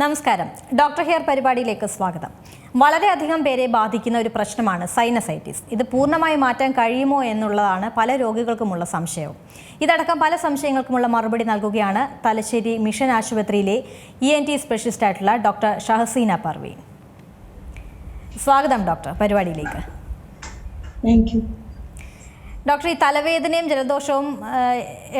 നമസ്കാരം. Doctor hair പരിപാടിയിലേക്ക് സ്വാഗതം. വളരെയധികം പേരെ ബാധിക്കുന്ന ഒരു പ്രശ്നമാണ് സൈനസൈറ്റിസ്. ഇത് പൂർണമായി മാറ്റാൻ കഴിയുമോ എന്നുള്ളതാണ് പല രോഗികൾക്കുമുള്ള സംശയവും. ഇതടക്കം പല സംശയങ്ങൾക്കുമുള്ള മറുപടി നൽകുകയാണ് തലശ്ശേരി മിഷൻ ആശുപത്രിയിലെ ഇ എൻ ടി സ്പെഷ്യലിസ്റ്റ് ആയിട്ടുള്ള ഡോക്ടർ ഷഹസീന പർവീൻ സ്വാഗതം ഡോക്ടർ പരിപാടിയിലേക്ക്. താങ്ക് യു ഡോക്ടർ ഈ തലവേദനയും ജലദോഷവും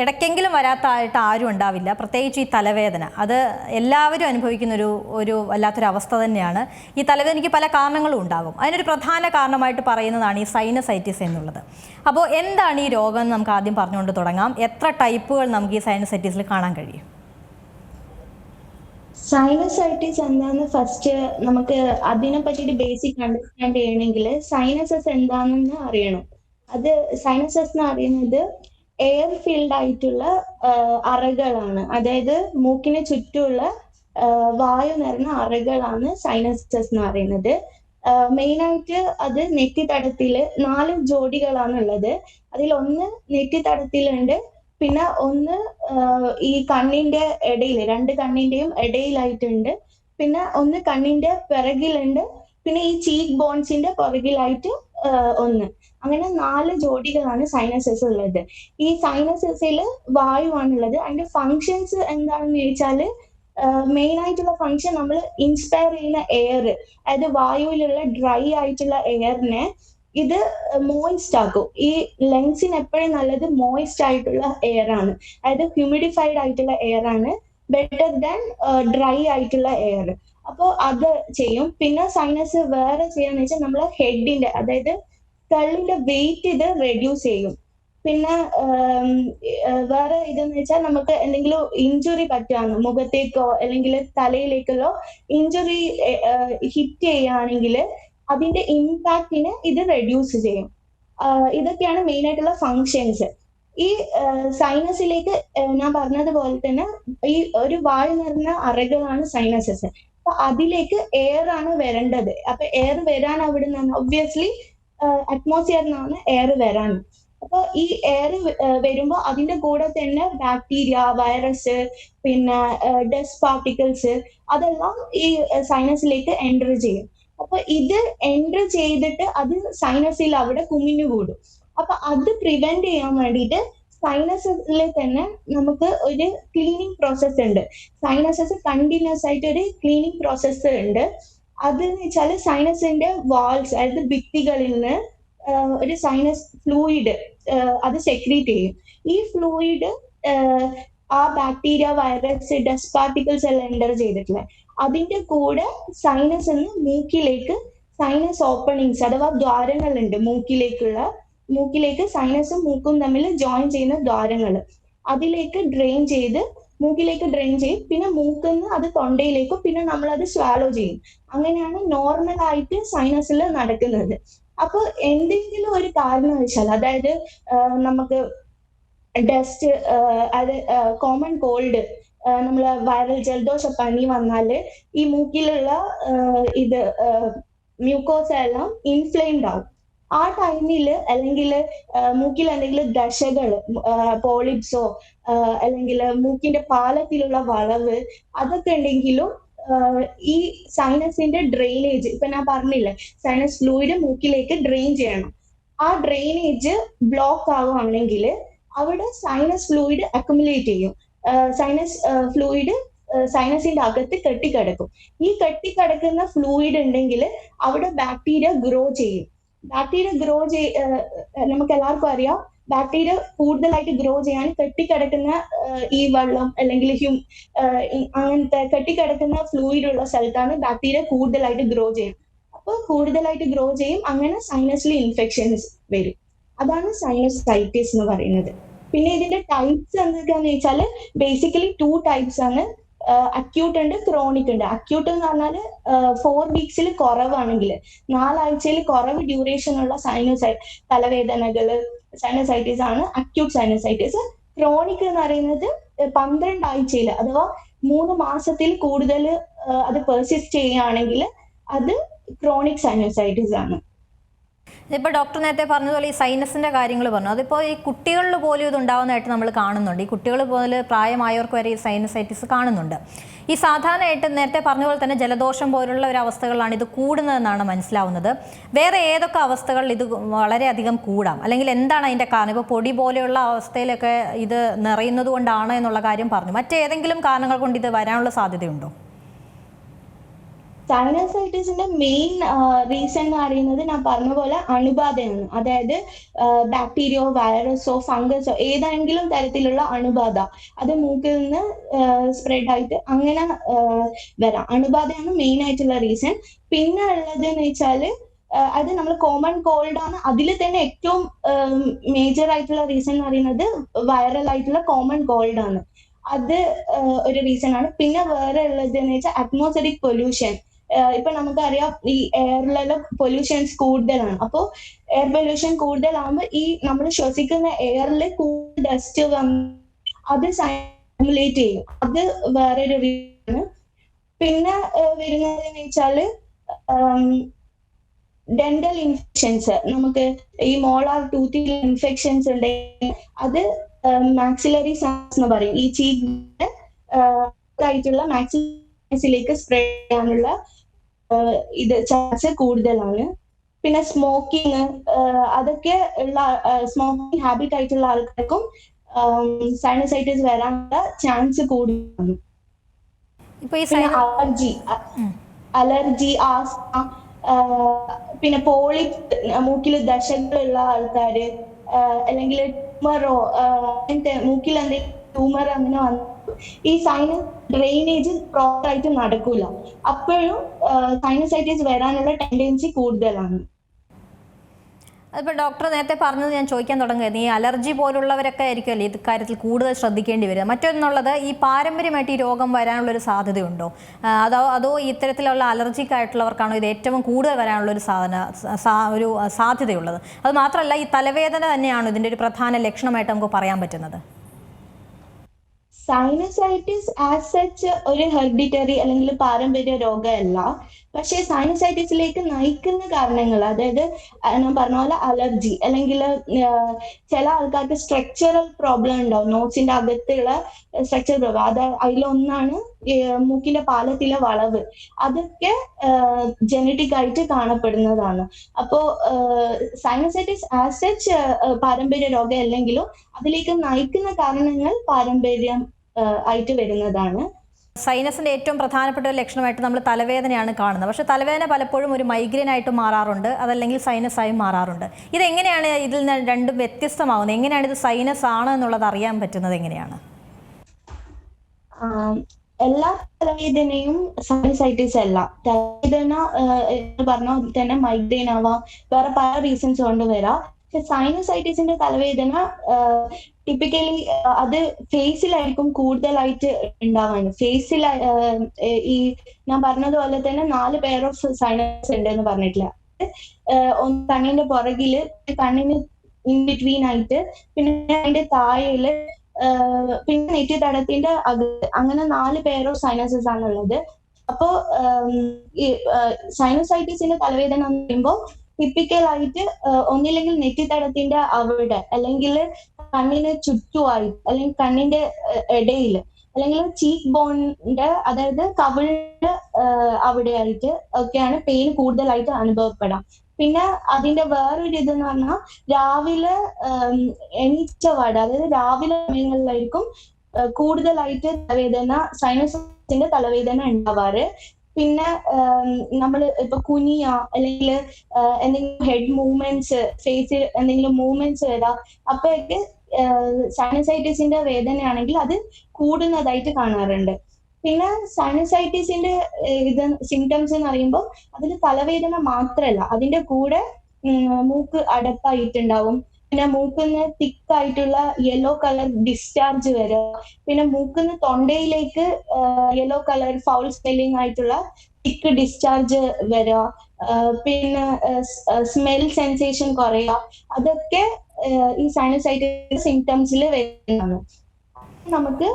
ഇടയ്ക്കെങ്കിലും വരാത്തായിട്ട് ആരും ഉണ്ടാവില്ല. പ്രത്യേകിച്ച് ഈ തലവേദന. അത് എല്ലാവരും അനുഭവിക്കുന്ന ഒരു ഒരു വല്ലാത്തൊരു അവസ്ഥ തന്നെയാണ്. ഈ തലവേദനയ്ക്ക് പല കാരണങ്ങളും ഉണ്ടാകും അതിനൊരു പ്രധാന കാരണമായിട്ട് പറയുന്നതാണ് ഈ സൈനസൈറ്റിസ് എന്നുള്ളത്. അപ്പോൾ എന്താണ് ഈ രോഗം എന്ന് നമുക്ക് ആദ്യം പറഞ്ഞുകൊണ്ട് തുടങ്ങാം. എത്ര ടൈപ്പുകൾ നമുക്ക് ഈ സൈനസൈറ്റിസിൽ കാണാൻ കഴിയും? സൈനസൈറ്റിസ് എന്താന്ന് ഫസ്റ്റ് നമുക്ക് അതിനെ പറ്റിയിട്ട് ബേസിക് അണ്ടർസ്റ്റാൻഡ് ചെയ്യണമെങ്കിൽ സൈനസസ് എന്താണെന്ന് അറിയണം. അത് സൈനസസ് എന്ന് പറയുന്നത് എയർ ഫീൽഡ് ആയിട്ടുള്ള അറകളാണ്. അതായത് മൂക്കിന് ചുറ്റുമുള്ള വായു നിറഞ്ഞ അറകളാണ് സൈനസസ് എന്ന് പറയുന്നത്. മെയിൻ ആയിട്ട് അത് നെറ്റിത്തടത്തിൽ നാല് ജോഡികളാണ് ഉള്ളത് അതിൽ ഒന്ന് നെറ്റിത്തടത്തിലുണ്ട് പിന്നെ ഒന്ന് ഈ കണ്ണിന്റെ ഇടയിൽ രണ്ട് കണ്ണിന്റെയും ഇടയിലായിട്ടുണ്ട്. പിന്നെ ഒന്ന് കണ്ണിന്റെ പിറകിലുണ്ട്. പിന്നെ ഈ ചീക്ക് ബോൺസിന്റെ പുറകിലായിട്ട് ഒന്ന്. അങ്ങനെ നാല് ജോഡികളാണ് സൈനസസ് ഉള്ളത്. ഈ സൈനസസിൽ വായുവാണുള്ളത്. അതിന്റെ ഫങ്ഷൻസ് എന്താണെന്ന് ചോദിച്ചാൽ മെയിൻ ആയിട്ടുള്ള ഫങ്ഷൻ നമ്മൾ ഇൻസ്പയർ ചെയ്യുന്ന എയർ അതായത് വായുവിലുള്ള ഡ്രൈ ആയിട്ടുള്ള എയറിനെ ഇത് മോയിസ്റ്റ് ആക്കും. ഈ ലങ്സിന് എപ്പോഴും നല്ലത് മോയിസ്റ്റ് ആയിട്ടുള്ള എയർ ആണ് അതായത് ഹ്യൂമിഡിഫൈഡ് ആയിട്ടുള്ള എയർ ആണ് ബെറ്റർ ദാൻ ഡ്രൈ ആയിട്ടുള്ള എയർ അപ്പോൾ അത് ചെയ്യും. പിന്നെ സൈനസ് വേറെ ചെയ്യാന്ന് വെച്ചാൽ നമ്മളെ ഹെഡിന്റെ അതായത് കള്ളിന്റെ വെയിറ്റ് ഇത് റെഡ്യൂസ് ചെയ്യും. പിന്നെ വേറെ ഇതെന്ന് വെച്ചാൽ നമുക്ക് എന്തെങ്കിലും ഇഞ്ചുറി പറ്റുകയാണ് മുഖത്തേക്കോ അല്ലെങ്കിൽ തലയിലേക്കോ ഇഞ്ചുറി ഹിറ്റ് ചെയ്യുകയാണെങ്കിൽ അതിന്റെ ഇമ്പാക്റ്റിനെ ഇത് റെഡ്യൂസ് ചെയ്യും. ഇതൊക്കെയാണ് മെയിൻ ആയിട്ടുള്ള ഫങ്ഷൻസ് ഈ സൈനസിലേക്ക് ഞാൻ പറഞ്ഞതുപോലെ തന്നെ ഈ ഒരു വായു നിറഞ്ഞ അറകളാണ് സൈനസസ് അപ്പൊ അതിലേക്ക് എയർ ആണ് വരേണ്ടത്. അപ്പൊ എയർ വരാൻ അവിടെ നിന്ന് ഒബ്വിയസ്ലി അറ്റ്മോസ്ഫിയറിൽ നിന്നാണ് എയർ വരാൻ. അപ്പൊ ഈ എയർ വരുമ്പോൾ അതിന്റെ കൂടെ തന്നെ ബാക്ടീരിയ വൈറസ് പിന്നെ ഡസ്റ്റ് പാർട്ടിക്കിൾസ് അതെല്ലാം ഈ സൈനസിലേക്ക് എന്റർ ചെയ്യും. അപ്പൊ ഇത് എന്റർ ചെയ്തിട്ട് അത് സൈനസിൽ അവിടെ കുമിഞ്ഞു കൂടും. അപ്പൊ അത് പ്രിവെന്റ് ചെയ്യാൻ വേണ്ടിയിട്ട് സൈനസിൽ തന്നെ നമുക്ക് ഒരു ക്ലീനിങ് പ്രോസസ്സ് ഉണ്ട്. സൈനസസ് കണ്ടിന്യൂസ് ആയിട്ട് ഒരു ക്ലീനിങ് പ്രോസസ്സ് ഉണ്ട്. അതെന്ന് വെച്ചാൽ സൈനസിന്റെ വാൾസ് അതായത് ഭിത്തികളിൽ നിന്ന് ഒരു സൈനസ് ഫ്ലൂയിഡ് അത് സെക്രീറ്റ് ചെയ്യും. ഈ ഫ്ലൂയിഡ് ആ ബാക്ടീരിയ വൈറസ് ഡസ്റ്റ് പാർട്ടിക്കിൾസ് എല്ലാം എന്റർ ചെയ്തിട്ടുള്ളത്. അതിന്റെ കൂടെ സൈനസ് എന്ന് മൂക്കിലേക്ക് സൈനസ് ഓപ്പണിങ്സ് അഥവാ ദ്വാരങ്ങളുണ്ട് മൂക്കിലേക്കുള്ള മൂക്കിലേക്ക് സൈനസും മൂക്കും തമ്മിൽ ജോയിൻ ചെയ്യുന്ന ദ്വാരങ്ങൾ അതിലേക്ക് ഡ്രെയിൻ ചെയ്ത് മൂക്കിലേക്ക് ഡ്രെയിൻ ചെയ്യും. പിന്നെ മൂക്കിന്ന് അത് തൊണ്ടയിലേക്കും പിന്നെ നമ്മൾ അത് സ്വാലോ ചെയ്യും. അങ്ങനെയാണ് നോർമൽ ആയിട്ട് സൈനസിൽ നടക്കുന്നത്. അപ്പൊ എന്തെങ്കിലും ഒരു കാരണവശാൽ അതായത് നമുക്ക് ഡസ്റ്റ് അത് കോമൺ കോൾഡ് നമ്മൾ വൈറൽ പനി വന്നാൽ ഈ മൂക്കിലുള്ള ഇത് മ്യൂക്കോസ എല്ലാം ഇൻഫ്ലെയിംഡ് ആവും. ആ ടൈമിൽ അല്ലെങ്കിൽ മൂക്കിൽ എന്തെങ്കിലും ദശകൾ പോളിപ്സോ അല്ലെങ്കിൽ മൂക്കിന്റെ പാലത്തിലുള്ള വളവ് അതൊക്കെ ഉണ്ടെങ്കിലും ഈ സൈനസിന്റെ ഡ്രെയിനേജ് ഇപ്പൊ ഞാൻ പറഞ്ഞില്ലേ സൈനസ് ഫ്ലൂയിഡ് മൂക്കിലേക്ക് ഡ്രെയിൻ ചെയ്യണം. ആ ഡ്രെയിനേജ് ബ്ലോക്ക് ആവുകയാണെങ്കിൽ അവിടെ സൈനസ് ഫ്ലൂയിഡ് അക്കുമുലേറ്റ് ചെയ്യും. സൈനസ് ഫ്ലൂയിഡ് സൈനസിന്റെ അകത്ത് കെട്ടിക്കിടക്കും. ഈ കെട്ടിക്കിടക്കുന്ന ഫ്ലൂയിഡ് ഉണ്ടെങ്കിൽ അവിടെ ബാക്ടീരിയ ഗ്രോ ചെയ്യും. ബാക്ടീരിയ ഗ്രോ ചെയ് നമുക്ക് എല്ലാവർക്കും അറിയാം. ബാക്ടീരിയ കൂടുതലായിട്ട് ഗ്രോ ചെയ്യാൻ കെട്ടിക്കിടക്കുന്ന ഈ വെള്ളം അല്ലെങ്കിൽ ഹ്യൂം അങ്ങനത്തെ കെട്ടിക്കിടക്കുന്ന ഫ്ലൂയിഡ് ഉള്ള സ്ഥലത്താണ് ബാക്ടീരിയ കൂടുതലായിട്ട് ഗ്രോ ചെയ്യും അപ്പോൾ കൂടുതലായിട്ട് ഗ്രോ ചെയ്യും അങ്ങനെ സൈനസിൽ ഇൻഫെക്ഷൻസ് വരും. അതാണ് സൈനസൈറ്റിസ് എന്ന് പറയുന്നത്. പിന്നെ ഇതിന്റെ ടൈപ്സ് എന്തൊക്കെയാന്ന് വെച്ചാൽ ബേസിക്കലി ടു ടൈപ്സ് ആണ്. അക്യൂട്ട് ഉണ്ട് ക്രോണിക് ഉണ്ട്. അക്യൂട്ട് എന്ന് പറഞ്ഞാൽ ഫോർ വീക്സിൽ കുറവാണെങ്കിൽ നാലാഴ്ചയിൽ കുറവ് ഡ്യൂറേഷൻ ഉള്ള സൈനോസൈ തലവേദനകൾ സൈനസൈറ്റിസ് ആണ് അക്യൂട്ട് സൈനസൈറ്റിസ് ക്രോണിക് എന്ന് പറയുന്നത് പന്ത്രണ്ട് ആഴ്ചയിൽ അഥവാ മൂന്ന് മാസത്തിൽ കൂടുതൽ അത് പെർസിസ്റ്റ് ചെയ്യുകയാണെങ്കിൽ അത് ക്രോണിക് സൈനസൈറ്റിസ് ആണ്. ഇപ്പോൾ ഡോക്ടർ നേരത്തെ പറഞ്ഞതുപോലെ ഈ സൈനസിന്റെ കാര്യങ്ങൾ പറഞ്ഞു. അതിപ്പോൾ ഈ കുട്ടികളിൽ പോലും ഇത് ഉണ്ടാവുന്നതായിട്ട് നമ്മൾ കാണുന്നുണ്ട്. ഈ കുട്ടികൾ പോലെ പ്രായമായവർക്ക് വരെ ഈ സൈനസൈറ്റിസ് കാണുന്നുണ്ട്. ഈ സാധാരണയായിട്ട് നേരത്തെ പറഞ്ഞ പോലെ തന്നെ ജലദോഷം പോലുള്ള ഒരു അവസ്ഥകളിലാണ് ഇത് കൂടുന്നതെന്നാണ് മനസ്സിലാവുന്നത്. വേറെ ഏതൊക്കെ അവസ്ഥകളിൽ ഇത് വളരെയധികം കൂടാം? അല്ലെങ്കിൽ എന്താണ് അതിന്റെ കാരണം? ഇപ്പോൾ പൊടി പോലെയുള്ള അവസ്ഥയിലൊക്കെ ഇത് നിറയുന്നത് കൊണ്ടാണ് എന്നുള്ള കാര്യം പറഞ്ഞു. മറ്റേതെങ്കിലും കാരണങ്ങൾ കൊണ്ട് ഇത് വരാനുള്ള സാധ്യതയുണ്ടോ? സൈനസൈറ്റിസിന്റെ മെയിൻ റീസൺ എന്ന് പറയുന്നത് ഞാൻ പറഞ്ഞ പോലെ അണുബാധയാണ്. അതായത് ബാക്ടീരിയോ വൈറസോ ഫംഗസോ ഏതെങ്കിലും തരത്തിലുള്ള അണുബാധ. അത് മൂക്കിൽ നിന്ന് സ്പ്രെഡ് ആയിട്ട് അങ്ങനെ വരാം. അണുബാധയാണ് മെയിൻ ആയിട്ടുള്ള റീസൺ പിന്നെ ഉള്ളത് എന്ന് വെച്ചാൽ അത് നമ്മൾ കോമൺ കോൾഡ് ആണ്. അതിൽ തന്നെ ഏറ്റവും മേജർ ആയിട്ടുള്ള റീസൺ എന്ന് പറയുന്നത് വൈറൽ ആയിട്ടുള്ള കോമൺ കോൾഡ് ആണ്. അത് ഒരു റീസൺ ആണ്. പിന്നെ വേറെ ഉള്ളത് എന്ന് വെച്ചാൽ അറ്റ്മോസ്ഫിയറിക് പൊല്യൂഷൻ ഇപ്പൊ നമുക്കറിയാം ഈ എയറിലെല്ലാം പൊല്യൂഷൻസ് കൂടുതലാണ്. അപ്പോൾ എയർ പൊല്യൂഷൻ കൂടുതലാകുമ്പോൾ ഈ നമ്മൾ ശ്വസിക്കുന്ന എയറിൽ കൂടുതൽ ഡസ്റ്റ് വന്ന് അത് സൈമുലേറ്റ് ചെയ്യും. അത് വേറൊരു റീസൺ പിന്നെ വരുന്നതെന്ന് വെച്ചാൽ ഡെന്റൽ ഇൻഫെക്ഷൻസ് നമുക്ക് ഈ മോളാർ ടൂത്തിൽ ഇൻഫെക്ഷൻസ് ഉണ്ടെങ്കിൽ അത് മാക്സിലറി സാൻസ് എന്ന് പറയും. ഈ ചീക്ക് ആയിട്ടുള്ള മാക്സിലേക്ക് സ്പ്രെഡ് ചെയ്യാനുള്ള ഇത് ചർച്ച കൂടുതലാണ്. പിന്നെ സ്മോക്കിങ് അതൊക്കെ ഉള്ള സ്മോക്കിംഗ് ഹാബിറ്റ് ആയിട്ടുള്ള ആൾക്കാർക്കും സൈനസൈറ്റിസ് വരാനുള്ള ചാൻസ് കൂടുതലാണ്. അലർജി അലർജി ആസ്മ പിന്നെ പോളി മൂക്കിൽ ദശകളുള്ള ആൾക്കാര് അല്ലെങ്കിൽ ട്യൂമറോ മൂക്കിൽ എന്തെങ്കിലും ട്യൂമർ അങ്ങനെ വന്നു ഈ സൈന ഡ്രെയിനേജ് പ്രോപ്പർ ആയിട്ട് നടക്കൂല. അപ്പോഴും സൈനസൈറ്റിസ് വരാനുള്ള ടെൻഡൻസി കൂടുതലാണ്. അതിപ്പോൾ ഡോക്ടർ നേരത്തെ പറഞ്ഞത് ഞാൻ ചോദിക്കാൻ തുടങ്ങിയത് ഈ അലർജി പോലുള്ളവരൊക്കെ ആയിരിക്കുമല്ലോ ഇത് കാര്യത്തിൽ കൂടുതൽ ശ്രദ്ധിക്കേണ്ടി വരിക? മറ്റൊന്നുള്ളത് ഈ പാരമ്പര്യമായിട്ട് ഈ രോഗം വരാനുള്ളൊരു സാധ്യതയുണ്ടോ? അതോ അതോ ഇത്തരത്തിലുള്ള അലർജിക്കായിട്ടുള്ളവർക്കാണോ ഇത് ഏറ്റവും കൂടുതൽ വരാനുള്ളൊരു സാധന ഒരു സാധ്യതയുള്ളത്? അത് മാത്രമല്ല ഈ തലവേദന തന്നെയാണോ ഇതിന്റെ ഒരു പ്രധാന ലക്ഷണമായിട്ട് നമുക്ക് പറയാൻ പറ്റുന്നത്? സൈനസൈറ്റിസ് ആസ് സച്ച് ഒരു ഹെർഡിറ്ററി അല്ലെങ്കിൽ പാരമ്പര്യ രോഗമല്ല. പക്ഷേ സൈനസൈറ്റിസിലേക്ക് നയിക്കുന്ന കാരണങ്ങൾ അതായത് ഞാൻ പറഞ്ഞ പോലെ അലർജി അല്ലെങ്കിൽ ചില ആൾക്കാർക്ക് സ്ട്രക്ചറൽ പ്രോബ്ലം ഉണ്ടാവും. നോട്ട്സിന്റെ അകത്തുള്ള സ്ട്രക്ചർ പ്രോബ്ലം അത് അതിലൊന്നാണ് മൂക്കിന്റെ പാലത്തിലെ വളവ്. അതൊക്കെ ജനറ്റിക് ആയിട്ട് കാണപ്പെടുന്നതാണ്. അപ്പോ സൈനസൈറ്റിസ് ആസ് സച്ച് പാരമ്പര്യ രോഗം അല്ലെങ്കിലും അതിലേക്ക് നയിക്കുന്ന കാരണങ്ങൾ പാരമ്പര്യം ആയിട്ട് വരുന്നതാണ്. സൈനസിന്റെ ഏറ്റവും പ്രധാനപ്പെട്ട ഒരു ലക്ഷണമായിട്ട് നമ്മൾ തലവേദനയാണ് കാണുന്നത്. പക്ഷെ തലവേദന പലപ്പോഴും ഒരു മൈഗ്രെയിൻ ആയിട്ട് മാറാറുണ്ട്. അതല്ലെങ്കിൽ സൈനസ് ആയി മാറാറുണ്ട്. ഇതെങ്ങനെയാണ് ഇതിൽ നിന്ന് രണ്ടും വ്യത്യസ്തമാവുന്നത്? എങ്ങനെയാണ് ഇത് സൈനസ് ആണ് എന്നുള്ളത് അറിയാൻ പറ്റുന്നത് എങ്ങനെയാണ്? എല്ലാ തലവേദനയും സൈനസൈറ്റിസ് അല്ല. തലവേദന എന്ന് പറഞ്ഞ തന്നെ മൈഗ്രെയിൻ ആവാം. വേറെ പല റീസൺസ് കൊണ്ട് വരാം. സൈനസൈറ്റിസിന്റെ തലവേദന ടിപ്പിക്കലി അത് ഫേസിലായിരിക്കും കൂടുതലായിട്ട് ഉണ്ടാവാണ് ഫേസിൽ ഈ ഞാൻ പറഞ്ഞതുപോലെ തന്നെ നാല് പെയർ ഓഫ് സൈനസ് ഉണ്ട് എന്ന് പറഞ്ഞിട്ടില്ല ഒന്ന് കണ്ണിന്റെ പുറകിൽ കണ്ണിന് ഇൻ ബിറ്റ്വീൻ ആയിട്ട് പിന്നെ അതിന്റെ താഴെയിൽ പിന്നെ നെറ്റി തടത്തിന്റെ അത് അങ്ങനെ നാല് പെയർ ഓഫ് സൈനസസ് ആണുള്ളത്. അപ്പോ സൈനസൈറ്റിസിന്റെ തലവേദന എന്ന് പറയുമ്പോൾ ടിപ്പിക്കൽ ആയിട്ട് ഒന്നില്ലെങ്കിൽ നെറ്റിത്തടത്തിന്റെ അവിടെ അല്ലെങ്കിൽ കണ്ണിന് ചുറ്റുമായി അല്ലെങ്കിൽ കണ്ണിന്റെ ഇടയിൽ അല്ലെങ്കിൽ ചീക്ക് ബോണിന്റെ അതായത് കവിളിന്റെ അവിടെ ആയിട്ട് ഒക്കെയാണ് പെയിൻ കൂടുതലായിട്ട് അനുഭവപ്പെടാം. പിന്നെ അതിന്റെ വേറൊരു ഇതെന്ന് പറഞ്ഞാൽ രാവിലെ എണീച്ച പാട് അതായത് രാവിലെ സമയങ്ങളിലായിരിക്കും കൂടുതലായിട്ട് തലവേദന സൈനസിന്റെ തലവേദന ഉണ്ടാവാറ്. പിന്നെ നമ്മൾ ഇപ്പൊ കുനിയ അല്ലെങ്കിൽ എന്തെങ്കിലും ഹെഡ് മൂവ്മെന്റ്സ് ഫേസിൽ എന്തെങ്കിലും മൂവ്മെന്റ്സ് വരാം അപ്പോഴൊക്കെ സൈനസൈറ്റിസിന്റെ വേദനയാണെങ്കിൽ അത് കൂടുന്നതായിട്ട് കാണാറുണ്ട്. പിന്നെ സൈനസൈറ്റിസിന്റെ ഇത് സിംറ്റംസ് എന്ന് പറയുമ്പോൾ അതിൽ തലവേദന മാത്രമല്ല അതിന്റെ കൂടെ മൂക്ക് അടപ്പായിട്ടുണ്ടാവും. പിന്നെ മൂക്കിന്ന് തിക്ക് ആയിട്ടുള്ള യെല്ലോ കളർ ഡിസ്ചാർജ് വരിക പിന്നെ മൂക്കിന്ന് തൊണ്ടയിലേക്ക് യെല്ലോ കളർ ഫൗൾ സ്മെല്ലിംഗ് ആയിട്ടുള്ള തിക്ക് ഡിസ്ചാർജ് വരിക പിന്നെ സ്മെൽ സെൻസേഷൻ കുറയുക അതൊക്കെ ഈ സൈനസൈറ്റിസ് സിംറ്റംസിൽ വരുന്നതാണ്. നമുക്ക്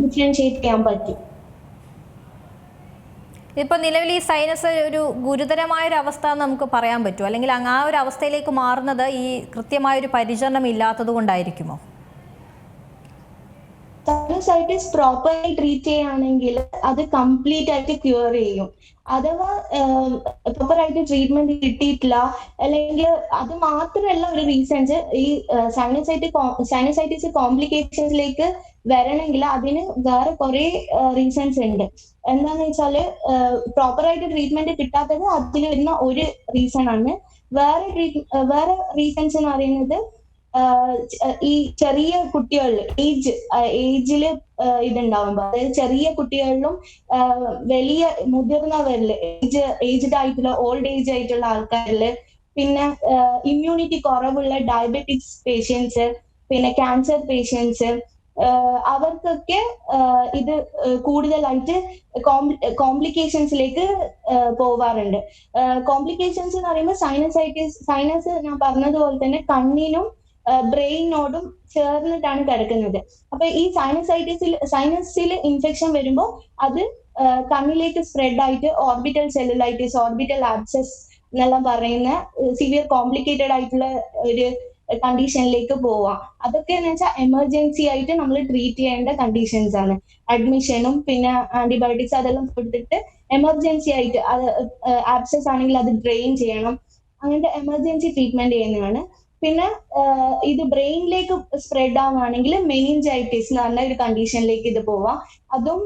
ഡിഫറൻഷിയേറ്റ് ചെയ്യാൻ പറ്റും. ഇപ്പോൾ നിലവിൽ ഈ സൈനസ് ഒരു ഗുരുതരമായ ഒരു അവസ്ഥ എന്ന് നമുക്ക് പറയാൻ പറ്റുമോ? അല്ലെങ്കിൽ ആ ഒരു അവസ്ഥയിലേക്ക് മാറുന്നത് ഈ കൃത്യമായ ഒരു പരിചരണം ഇല്ലാത്തത് കൊണ്ടായിരിക്കുമോ? സൈനസൈറ്റിസ് പ്രോപ്പറായി ട്രീറ്റ് ചെയ്യുകയാണെങ്കിൽ അത് കംപ്ലീറ്റ് ആയിട്ട് ക്യൂർ ചെയ്യും. അഥവാ പ്രോപ്പറായിട്ട് ട്രീറ്റ്മെന്റ് കിട്ടിയിട്ടില്ല അല്ലെങ്കിൽ അത് മാത്രമല്ല ഒരു റീസൺസ് ഈ സൈനസൈറ്റി സൈനസൈറ്റിസ് കോംപ്ലിക്കേഷൻസിലേക്ക് വരണമെങ്കിൽ അതിന് വേറെ കുറെ റീസൺസ് ഉണ്ട്. എന്താന്ന് വെച്ചാൽ പ്രോപ്പറായിട്ട് ട്രീറ്റ്മെന്റ് കിട്ടാത്തത് അതിൽ വരുന്ന ഒരു റീസൺ ആണ്. വേറെ വേറെ റീസൺസ് എന്ന് പറയുന്നത് ഈ ചെറിയ കുട്ടികളിൽ ഏജ് ഏജിൽ ഇതുണ്ടാവുമ്പോ അതായത് ചെറിയ കുട്ടികളിലും വലിയ മുതിർന്നവരിൽ ഏജ് ഏജ്ഡ് ആയിട്ടുള്ള ഓൾഡ് ഏജ് ആയിട്ടുള്ള ആൾക്കാരിൽ പിന്നെ ഇമ്മ്യൂണിറ്റി കുറവുള്ള ഡയബറ്റിക്സ് പേഷ്യൻസ് പിന്നെ ക്യാൻസർ പേഷ്യൻസ് അവർക്കൊക്കെ ഇത് കൂടുതലായിട്ട് കോംപ്ലിക്കേഷൻസിലേക്ക് പോവാറുണ്ട്. കോംപ്ലിക്കേഷൻസ് എന്ന് പറയുമ്പോൾ സൈനസൈറ്റിസ് സൈനസ് ഞാൻ പറഞ്ഞതുപോലെ തന്നെ കണ്ണിനും ബ്രെയിനോടും ചേർന്നിട്ടാണ് കിടക്കുന്നത്. അപ്പൊ ഈ സൈനസൈറ്റിസിൽ സൈനസിൽ ഇൻഫെക്ഷൻ വരുമ്പോൾ അത് കണ്ണിലേക്ക് സ്പ്രെഡ് ആയിട്ട് ഓർബിറ്റൽ സെല്ലുലൈറ്റിസ് ഓർബിറ്റൽ ആബ്സസ് എന്നെല്ലാം പറയുന്ന സിവിയർ കോംപ്ലിക്കേറ്റഡ് ആയിട്ടുള്ള ഒരു കണ്ടീഷനിലേക്ക് പോവാം അതൊക്കെ എന്ന് വെച്ചാൽ എമർജൻസി ആയിട്ട് നമ്മൾ ട്രീറ്റ് ചെയ്യേണ്ട കണ്ടീഷൻസ് ആണ്. അഡ്മിഷനും പിന്നെ ആന്റിബയോട്ടിക്സ് അതെല്ലാം കൊടുത്തിട്ട് എമർജൻസി ആയിട്ട് അത് ആബ്സസ് ആണെങ്കിൽ അത് ഡ്രെയിൻ ചെയ്യണം. അങ്ങനത്തെ എമർജൻസി ട്രീറ്റ്മെന്റ് ചെയ്യുന്നതാണ്. പിന്നെ ഇത് ബ്രെയിനിലേക്ക് സ്പ്രെഡ് ആവുകയാണെങ്കിൽ മെനിഞ്ചൈറ്റിസ് എന്ന് പറഞ്ഞ ഒരു കണ്ടീഷനിലേക്ക് ഇത് പോവാം അതും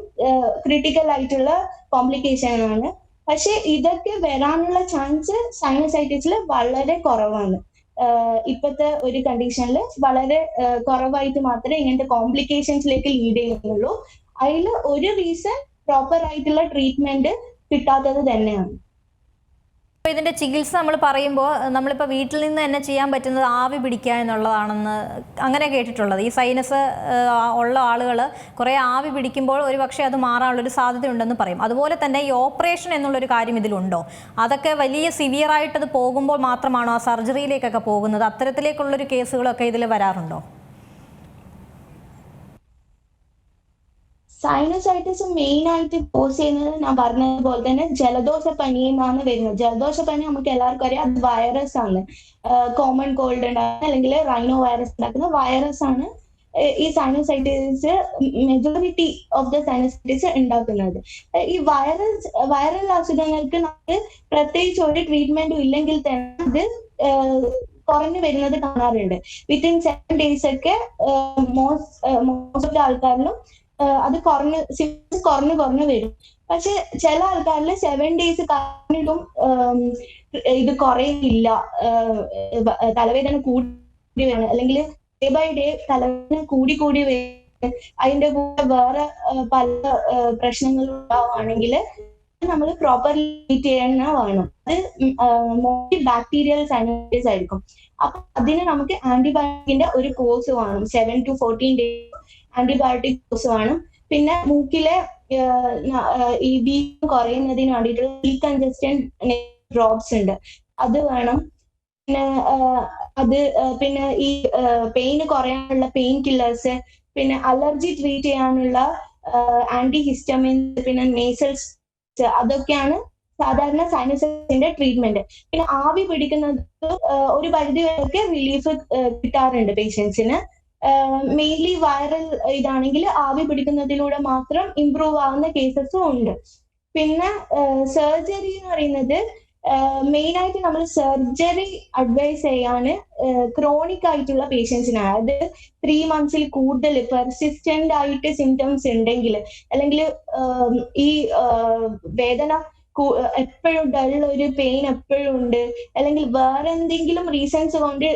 ക്രിട്ടിക്കൽ ആയിട്ടുള്ള കോംപ്ലിക്കേഷൻ ആണ്. പക്ഷെ ഇതൊക്കെ വരാനുള്ള ചാൻസ് സൈനസൈറ്റിസിൽ വളരെ കുറവാണ്. ഇപ്പോഴത്തെ ഒരു കണ്ടീഷനിൽ വളരെ കുറവായിട്ട് മാത്രമേ ഇങ്ങനത്തെ കോംപ്ലിക്കേഷൻസിലേക്ക് ലീഡ് ചെയ്യുന്നുള്ളൂ. അതിൽ ഒരു റീസൺ പ്രോപ്പർ ആയിട്ടുള്ള ട്രീറ്റ്മെന്റ് കിട്ടാത്തത് തന്നെയാണ്. അപ്പോൾ ഇതിന്റെ ചികിത്സ നമ്മൾ പറയുമ്പോൾ നമ്മളിപ്പോൾ വീട്ടിൽ നിന്ന് തന്നെ ചെയ്യാൻ പറ്റുന്നത് ആവി പിടിക്കുക എന്നുള്ളതാണെന്ന് അങ്ങനെ കേട്ടിട്ടുള്ളത്. ഈ സൈനസ് ഉള്ള ആളുകൾ കുറേ ആവി പിടിക്കുമ്പോൾ ഒരു പക്ഷേ അത് മാറാനുള്ളൊരു സാധ്യതയുണ്ടെന്ന് പറയും. അതുപോലെ തന്നെ ഈ ഓപ്പറേഷൻ എന്നുള്ളൊരു കാര്യം ഇതിലുണ്ടോ? അതൊക്കെ വലിയ സിവിയറായിട്ടത് പോകുമ്പോൾ മാത്രമാണോ ആ സർജറിയിലേക്കൊക്കെ പോകുന്നത്? അത്തരത്തിലേക്കുള്ളൊരു കേസുകളൊക്കെ ഇതിൽ വരാറുണ്ടോ? സൈനസൈറ്റിസ് മെയിൻ ആയിട്ട് കോസ് ചെയ്യുന്നത് ഞാൻ പറഞ്ഞതുപോലെ തന്നെ ജലദോഷ പനി എന്നാണ് വരുന്നത്. ജലദോഷ പനി നമുക്ക് എല്ലാവർക്കും അറിയാം. അത് വൈറസ് ആണ്. കോമൺ കോൾഡ് ഉണ്ടാക്കുന്ന അല്ലെങ്കിൽ റൈനോ വൈറസ് ഉണ്ടാക്കുന്ന വൈറസ് ആണ് ഈ sinusitis majority of the sinusitis ഉണ്ടാക്കുന്നത്. ഈ വൈറസ് വൈറൽ അസുഖങ്ങൾക്ക് നമുക്ക് പ്രത്യേകിച്ച് ഒരു ട്രീറ്റ്മെന്റും ഇല്ലെങ്കിൽ തന്നെ അത് കുറഞ്ഞു വരുന്നത് കാണാറുണ്ട്. വിത്തിൻ സെവൻ ഡേയ്സ് ഒക്കെ മോസ്റ്റ് മോസ്റ്റ് ഓഫ് ദ ആൾക്കാരിലും അത് കുറഞ്ഞ് സിംറ്റംസ് കുറഞ്ഞ് കുറഞ്ഞ് വരും. പക്ഷെ ചില ആൾക്കാരിൽ സെവൻ ഡേയ്സ് കഴിഞ്ഞിട്ടും ഇത് കുറയില്ല തലവേദന കൂടി വേണം അല്ലെങ്കിൽ ഡേ ബൈ ഡേ തലവേദന കൂടി കൂടി വരും. അതിന്റെ കൂടെ വേറെ പല പ്രശ്നങ്ങൾ ഉണ്ടാവുകയാണെങ്കിൽ നമ്മൾ പ്രോപ്പർലി ട്രീറ്റ് ചെയ്യണ വേണം. അത് മോസ്റ്റ്ലി ബാക്ടീരിയൽ സാനിറ്റൈസ് ആയിരിക്കും. അപ്പൊ അതിന് നമുക്ക് ആന്റിബയോട്ടിക്കിന്റെ ഒരു കോഴ്സ് വേണം. Seven to fourteen days antibiotic dose വേണം. പിന്നെ മൂക്കിലെ ഈ വീക്കം കുറയുന്നതിന് വേണ്ടിയിട്ടുള്ള ഡീകൺജസ്റ്റന്റ് ഡ്രോപ്സ് ഉണ്ട്. അത് വേണം. പിന്നെ അത് പിന്നെ ഈ പെയിന് കുറയാനുള്ള പെയിൻ കില്ലേഴ്സ് പിന്നെ അലർജി ട്രീറ്റ് ചെയ്യാനുള്ള ആന്റി ഹിസ്റ്റമിൻ പിന്നെ നേസൽസ് അതൊക്കെയാണ് സാധാരണ സൈനസിന്റെ ട്രീറ്റ്മെന്റ് പിന്നെ ആവി പിടിക്കുന്നത് ഒരു പരിധി വരെയൊക്കെ റിലീഫ് കിട്ടാറുണ്ട് പേഷ്യൻസിന് മെയിൻലി വൈറൽ ഇതാണെങ്കിൽ ആവി പിടിക്കുന്നതിലൂടെ മാത്രം ഇംപ്രൂവ് ആവുന്ന കേസസും ഉണ്ട്. പിന്നെ സർജറി എന്ന് പറയുന്നത് മെയിൻ ആയിട്ട് നമ്മൾ സർജറി അഡ്വൈസ് ചെയ്യാണ് ക്രോണിക് ആയിട്ടുള്ള പേഷ്യൻസിനാണ് അതായത് ത്രീ മന്ത്സിൽ കൂടുതൽ പെർസിസ്റ്റന്റ് ആയിട്ട് സിംറ്റംസ് ഉണ്ടെങ്കിൽ അല്ലെങ്കിൽ ഈ വേദന എപ്പോഴും ഡൾ ഒരു പെയിൻ എപ്പോഴും ഉണ്ട് അല്ലെങ്കിൽ വേറെ എന്തെങ്കിലും റീസൺസ് കൊണ്ട്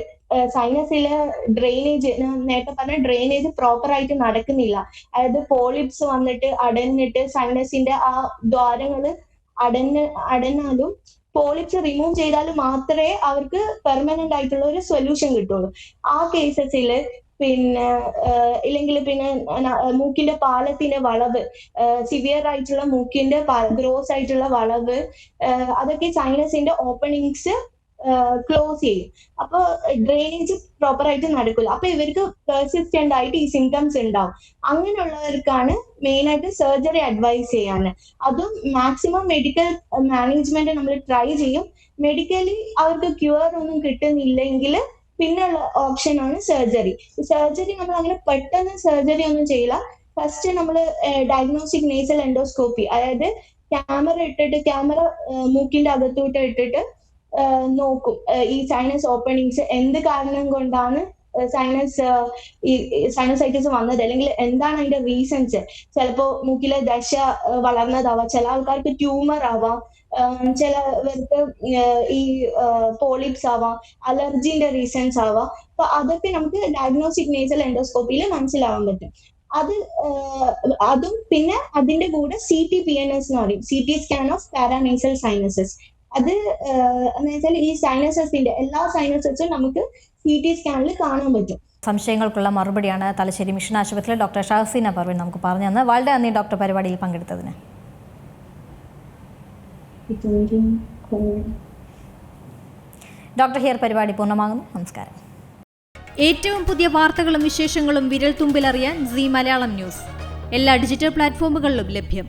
സൈനസിലെ ഡ്രെയിനേജ് നേരത്തെ പറഞ്ഞ ഡ്രെയിനേജ് പ്രോപ്പർ ആയിട്ട് നടക്കുന്നില്ല. അതായത് പോളിപ്സ് വന്നിട്ട് അടഞ്ഞിട്ട് സൈനസിന്റെ ആ ദ്വാരങ്ങൾ അടഞ്ഞ് അടഞ്ഞാലും പോളിപ്സ് റിമൂവ് ചെയ്താൽ മാത്രമേ അവർക്ക് പെർമനന്റ് ആയിട്ടുള്ള ഒരു സൊല്യൂഷൻ കിട്ടുള്ളൂ. ആ കേസസിൽ പിന്നെ ഇല്ലെങ്കിൽ പിന്നെ മൂക്കിന്റെ പാലത്തിന്റെ വളവ് സിവിയർ ആയിട്ടുള്ള മൂക്കിന്റെ ഗ്രോസ് ആയിട്ടുള്ള വളവ് അതൊക്കെ സൈനസിന്റെ ഓപ്പണിങ്സ് ക്ലോസ് ചെയ്യും. അപ്പൊ ഡ്രെയിനേജ് പ്രോപ്പറായിട്ട് നടക്കില്ല അപ്പൊ ഇവർക്ക് പെർസിസ്റ്റന്റ് ആയിട്ട് ഈ സിംറ്റംസ് ഉണ്ടാവും. അങ്ങനെയുള്ളവർക്കാണ് മെയിൻ ആയിട്ട് സർജറി അഡ്വൈസ് ചെയ്യാന് അതും മാക്സിമം മെഡിക്കൽ മാനേജ്മെന്റ് നമ്മൾ ട്രൈ ചെയ്യും. മെഡിക്കലി അവർക്ക് ക്യൂർ ഒന്നും കിട്ടുന്നില്ലെങ്കിൽ പിന്നെയുള്ള ആണ് സർജറി സർജറി നമ്മൾ അങ്ങനെ പെട്ടെന്ന് സർജറി ഒന്നും ചെയ്യില്ല. ഫസ്റ്റ് നമ്മൾ ഡയഗ്നോസ്റ്റിക് നേസൽ എൻഡോസ്കോപ്പി അതായത് ക്യാമറ ഇട്ടിട്ട് ക്യാമറ മൂക്കിന്റെ അകത്തോട്ട് ഇട്ടിട്ട് നോക്കും. ഈ സൈനസ് ഓപ്പണിങ്സ് എന്ത് കാരണം കൊണ്ടാണ് സൈനസ് ഈ സൈനസൈറ്റിസ് വന്നത്? അല്ലെങ്കിൽ എന്താണ് അതിന്റെ റീസൺസ് ചിലപ്പോ മൂക്കിലെ ദശ വളർന്നതാവാം. ചില ആൾക്കാർക്ക് ട്യൂമർ ആവാം. ചില ചിലവർക്ക് ഈ പോളിപ്സ് ആവാം. അലർജിന്റെ റീസൺസ് ആവാം. അപ്പൊ അതൊക്കെ നമുക്ക് ഡയഗ്നോസ്റ്റിക് നേസൽ എൻഡോസ്കോപ്പിയിൽ മനസ്സിലാവാൻ പറ്റും. അത് അതും പിന്നെ അതിന്റെ കൂടെ C T P N S എന്ന് പറയും. C T scan of paranasal sinuses അത് എന്ന് വെച്ചാൽ ഈ സൈനസസിന്റെ എല്ലാ സൈനസസും നമുക്ക് സി ടി സ്കാനിൽ കാണാൻ പറ്റും. സംശയങ്ങൾക്കുള്ള മറുപടിയാണ് തലശ്ശേരി മിഷൻ ആശുപത്രിയിലെ ഡോക്ടർ ഷാഹസീന പർവീൻ നമുക്ക് പറഞ്ഞു തന്നത്. വളരെ നന്ദി ഡോക്ടർ പരിപാടിയിൽ പങ്കെടുത്തതിന്. ഡോക്ടർ ഹിയർ പരിപാടി പൂർണമാകുന്നു. നമസ്കാരം. ഏറ്റവും പുതിയ വാർത്തകളും വിശേഷങ്ങളും വിരൽ തുമ്പിലറിയാൻ സി മലയാളം ന്യൂസ്. എല്ലാ ഡിജിറ്റൽ പ്ലാറ്റ്ഫോമുകളിലും ലഭ്യം.